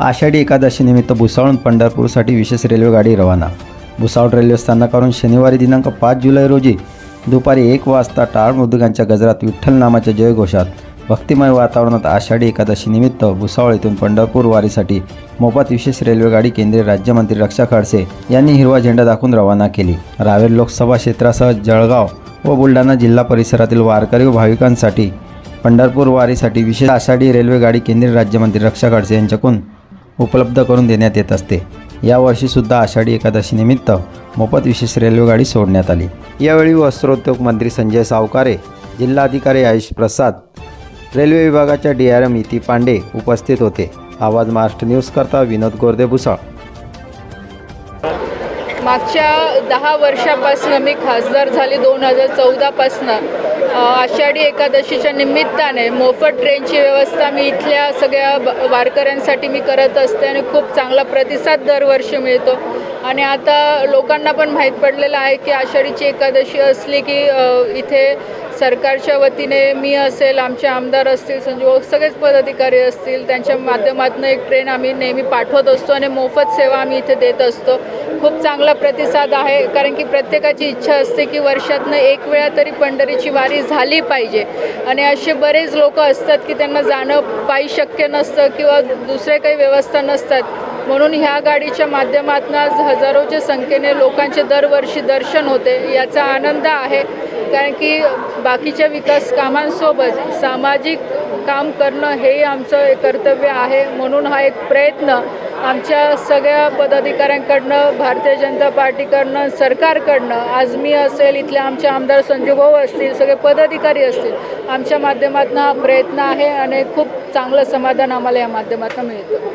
आषाढी एकादशीनिमित्त भुसावळ पंढरपूरसाठी विशेष रेल्वेगाडी रवाना. भुसावळ रेल्वे स्थानकावरून शनिवारी दिनांक पाच जुलै रोजी दुपारी एक वाजता टाळ मृदुगांच्या गजरात विठ्ठल नामाच्या जयघोषात भक्तिमय वातावरणात आषाढी एकादशीनिमित्त भुसावळ येथून पंढरपूर वारीसाठी मोफत विशेष रेल्वेगाडी केंद्रीय राज्यमंत्री रक्षा खडसे यांनी हिरवा झेंडा दाखवून रवाना केली. रावेर लोकसभा क्षेत्रासह जळगाव व बुलढाणा जिल्हा परिसरातील वारकरी व भाविकांसाठी पंढरपूर वारीसाठी विशेष आषाढी रेल्वेगाडी केंद्रीय राज्यमंत्री रक्षा खडसे यांच्याकडून उपलब्ध करून देण्यात येत असते. यावर्षीसुद्धा आषाढी एकादशीनिमित्त मोफत विशेष रेल्वेगाडी सोडण्यात आली. यावेळी वस्त्रोद्योग मंत्री संजय सावकारे जिल्हाधिकारी आयुष प्रसाद रेल्वे विभागाच्या D R M Iti Pandey उपस्थित होते. आवाज महाराष्ट्र न्यूजकरता विनोद गोरदे भुसाळ. मागच्या दहा वर्षापासून मी खासदार झाले. दोन हजार चौदापासनं आषाढी एकादशीच्या निमित्ताने मोफत ट्रेनची व्यवस्था मी इथल्या सगळ्या ब- वारकऱ्यांसाठी मी करत असते आणि खूप चांगला प्रतिसाद दरवर्षी मिळतो. आणि आता लोकांना पण माहीत पडलेलं आहे की आषाढीची एकादशी असली की इथे सरकारच्या वतीने मी असेल आमचे आमदार असतील संजीव सगळेच पदाधिकारी असतील त्यांच्या माध्यमातून एक ट्रेन आम्ही नेहमी पाठवत असतो आणि मोफत सेवा आम्ही इथे देत असतो. खूप चांगला प्रतिसाद आहे कारण की प्रत्येकाची इच्छा असते की वर्षातनं एक वेळा तरी पंढरीची वारी झाली पाहिजे. आणि असे बरेच लोक असतात की त्यांना जाणं पायी शक्य नसतं किंवा दुसरे काही व्यवस्था नसतात. म्हणून ह्या गाडीच्या माध्यमातून आज हजारोच्या संख्येने लोकांचे दरवर्षी दर्शन होते. याचा आनंद आहे. कारण की बाकीच्या विकास कामांसोबत सामाजिक काम करणं हे आमचं एक कर्तव्य आहे. म्हणून हा एक प्रयत्न आमच्या सगळ्या पदाधिकाऱ्यांकडनं भारतीय जनता पार्टीकडनं सरकारकडनं आज मी असेल इथले आमचे आमदार संजू भाऊ असतील सगळे पदाधिकारी असतील आमच्या माध्यमातून हा प्रयत्न आहे आणि खूप चांगलं समाधान आम्हाला या माध्यमातून मिळतं.